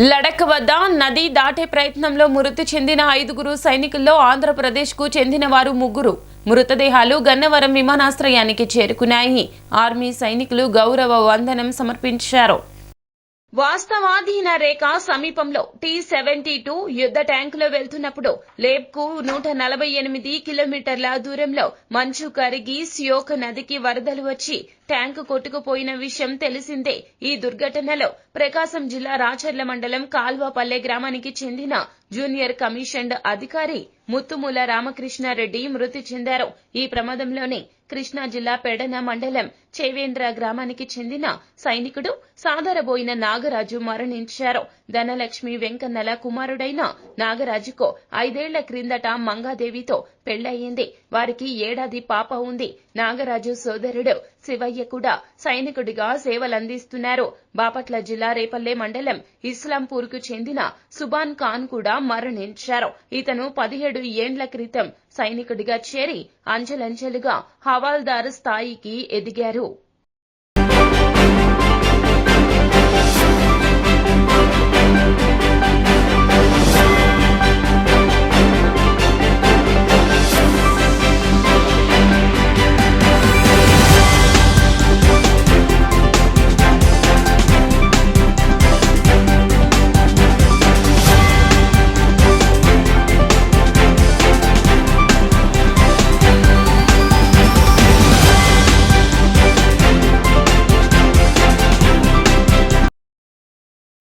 లడక్ వద్ద నది దాటే ప్రయత్నంలో మృతి చెందిన ఐదుగురు సైనికుల్లో ఆంధ్రప్రదేశ్కు చెందిన వారు ముగ్గురు. మృతదేహాలు గన్నవరం విమానాశ్రయానికి చేరుకున్నాయి. ఆర్మీ సైనికులు గౌరవ వందనం సమర్పించారు. వాస్తవాధీన రేఖ సమీపంలో టీ సెవెంటీ టూ యుద్ధ ట్యాంకులో వెళ్తున్నప్పుడు లేబ్కు నూట నలభై ఎనిమిది కిలోమీటర్ల దూరంలో మంచు కరిగి సియోక్ నదికి వరదలు వచ్చి ట్యాంకు కొట్టుకుపోయిన విషయం తెలిసిందే. ఈ దుర్ఘటనలో ప్రకాశం జిల్లా రాచర్ల మండలం కాల్వపల్లె గ్రామానికి చెందిన జూనియర్ కమిషన్డ్ అధికారి ముత్తుమూల రామకృష్ణారెడ్డి మృతి చెందారు. ఈ ప్రమాదంలోనే కృష్ణా జిల్లా పెడన మండలం చేవేంద్ర గ్రామానికి చెందిన సైనికుడు సాదరబోయిన నాగరాజు మరణించారు. ధనలక్ష్మి వెంకన్నల కుమారుడైన నాగరాజుకు ఐదేళ్ళ క్రిందట మంగాదేవితో పెళ్ళయ్యింది వారికి ఏడాది పాప ఉంది. నాగరాజు సోదరుడు శివయ్య కూడా సైనికుడిగా సేవలందిస్తున్నారు. బాపట్ల జిల్లా రేపల్లె మండలం ఇస్లాంపూర్కు చెందిన సుబాన్ ఖాన్ కూడా మరణించారు. ఇతను పదిహేడు ఏండ్ల క్రితం సైనికుడిగా చేరి అంచెలంచెలుగా హవాల్దారు స్థాయికి ఎదిగారు.